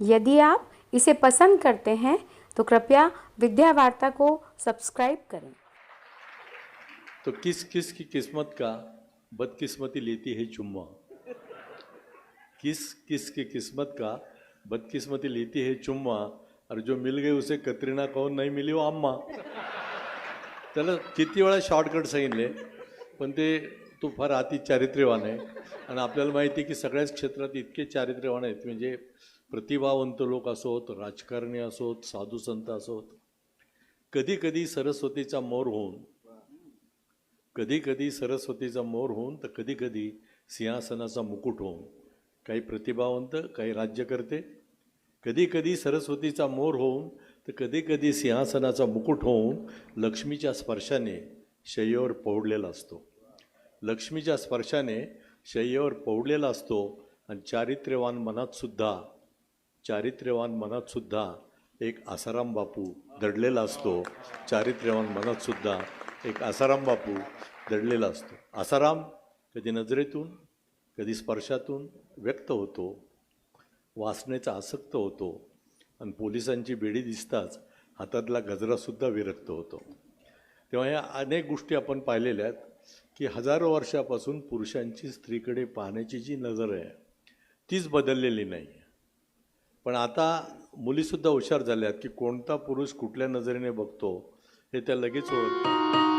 यदि आप इसे पसंद करते हैं तो कृपया विद्या वार्ता को सब्सक्राइब करें। तो किस किस की किस्मत का बदकिस्मती लेती है चुम्मा? किस किस की किस्मत का बदकिस्मती लेती है चुम्मा? और जो मिल गई उसे कतरीना कौन? नाही मिली हो अम्मा। त्याला किती वेळा शॉर्टकट सांगितले पण ते तो फार अति चारित्र्यवान आहे आणि आपल्याला माहिती आहे की सगळ्याच क्षेत्रात इतके चारित्र्यवान आहेत. म्हणजे प्रतिभावंत लोक असोत राजकारणी असोत साधू संत असोत. कधी कधी सरस्वतीचा मोर होऊन कधी कधी सरस्वतीचा मोर होऊन तर कधी कधी सिंहासनाचा मुकुट होऊन. काही प्रतिभावंत काही राज्यकर्ते. कधी कधी सरस्वतीचा मोर होऊन तर कधी कधी सिंहासनाचा मुकुट होऊन लक्ष्मीच्या स्पर्शाने शय्येवर पौडलेला असतो. लक्ष्मीच्या स्पर्शाने शय्येवर पौडलेला असतो आणि चारित्र्यवान मनातसुद्धा चारित्र्यवान मनातसुद्धा एक आसाराम बापू दडलेला असतो. चारित्र्यवान मनातसुद्धा एक आसाराम बापू दडलेला असतो. आसाराम कधी नजरेतून कधी स्पर्शातून व्यक्त होतो. वासनेचा आसक्त होतो. आणि पोलिसांची बेडी दिसताच हातातला गजरासुद्धा विरक्त होतो. तेव्हा या अनेक गोष्टी आपण पाहिलेल्या आहेत की हजारो वर्षापासून पुरुषांची स्त्रीकडे पाहण्याची जी नजर आहे तीच बदललेली नाही. पण आता मुलीसुद्धा हुशार झाल्या आहेत की कोणता पुरुष कुठल्या नजरेने बघतो हे त्या लगेच ओळखतात.